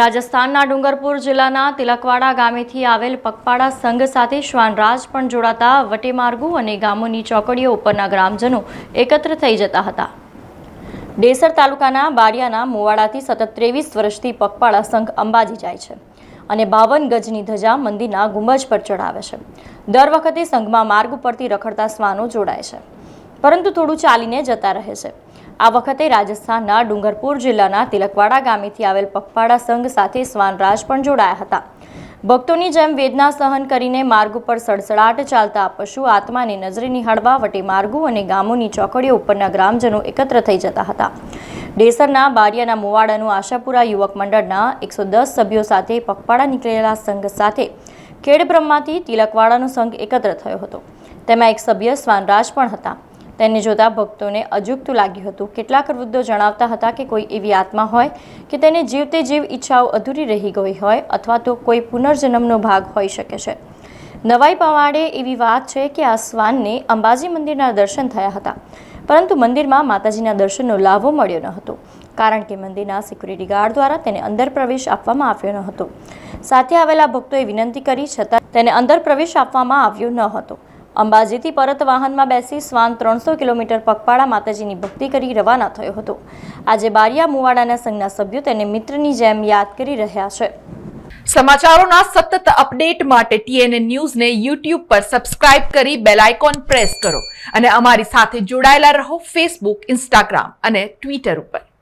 રાજસ્થાનના ડુંગરપુર જિલ્લાના તિલકવાડા ગામેથી આવેલ પગપાળા સંઘ સાથે શ્વાનરાજ પણ જોડાતા વટેમાર્ગો અને ગામોની ચોકડીઓ ઉપરના ગ્રામજનો એકત્ર થઈ જતા હતા. ડેસર તાલુકાના બારિયાના મોવાડાથી સતત ત્રેવીસ વર્ષથી પગપાળા સંઘ અંબાજી જાય છે અને બાવન ગજની ધજા મંદિરના ગુંબજ પર ચઢાવે છે. દર વખતે સંઘમાં માર્ગ ઉપરથી રખડતા શ્વાનો જોડાય છે. પરંતુ થોડું ચાલીને જતા રહે છે. આ વખતે રાજસ્થાનના ડુંગરપુર જિલ્લાના તિલકવાડા ગામેથી આવેલ પગપાળા સંઘ સાથે શ્વાનરાજ પણ જોડાયા હતા. ભક્તોની જેમ વેદના સહન કરીને માર્ગ ઉપર સડસડાટ ચાલતા પશુ આત્માને નજરે નિહાળવા વટે માર્ગો અને ગામોની ચોકડીઓ ઉપરના ગ્રામજનો એકત્ર થઈ જતા હતા. ડેસરના બારિયાના મોવાડાનું આશાપુરા યુવક મંડળના એકસો દસ સભ્યો સાથે પગપાળા નીકળેલા સંઘ સાથે ખેડબ્રહ્માથી તિલકવાડાનો સંઘ એકત્ર થયો હતો. તેમાં એક સભ્ય શ્વાનરાજ પણ હતા. તેને જોતા ભક્તોને અજુગતું લાગ્યું હતું. કેટલાક વૃદ્ધો જણાવતા હતા કે કોઈ એવી આત્મા હોય કે તેને જીવતે જીવ ઈચ્છાઓ અધૂરી રહી ગઈ હોય અથવા તો કોઈ પુનર્જન્મનો ભાગ હોઈ શકે છે. નવાઈ પવાડે એવી વાત છે કે આ શ્વાનને અંબાજી મંદિરના દર્શન થયા હતા. પરંતુ મંદિરમાં માતાજીના દર્શનનો લાભો મળ્યો ન હતો, કારણ કે મંદિરના સિક્યુરિટી ગાર્ડ દ્વારા તેને અંદર પ્રવેશ આપવામાં આવ્યો ન હતો. સાથે આવેલા ભક્તોએ વિનંતી કરી, છતાં તેને અંદર પ્રવેશ આપવામાં આવ્યો ન હતો. અંબાજીથી પરત વાહનમાં બેસી શ્વાન ત્રણસો કિલોમીટર પગપાળા માતાજીની ભક્તિ કરી રવાના થયો હતો. આજે બારિયા મુવાડાના સંઘના સભ્યો તેને મિત્રની જેમ યાદ કરી રહ્યા છે. સમાચારોના સતત અપડેટ માટે ટીએનએ ન્યૂઝને યુટ્યુબ પર સબસ્ક્રાઇબ કરી બેલ આઇકોન પ્રેસ કરો અને અમારી સાથે જોડાયેલા રહો ફેસબુક, ઇન્સ્ટાગ્રામ અને ટ્વિટર ઉપર.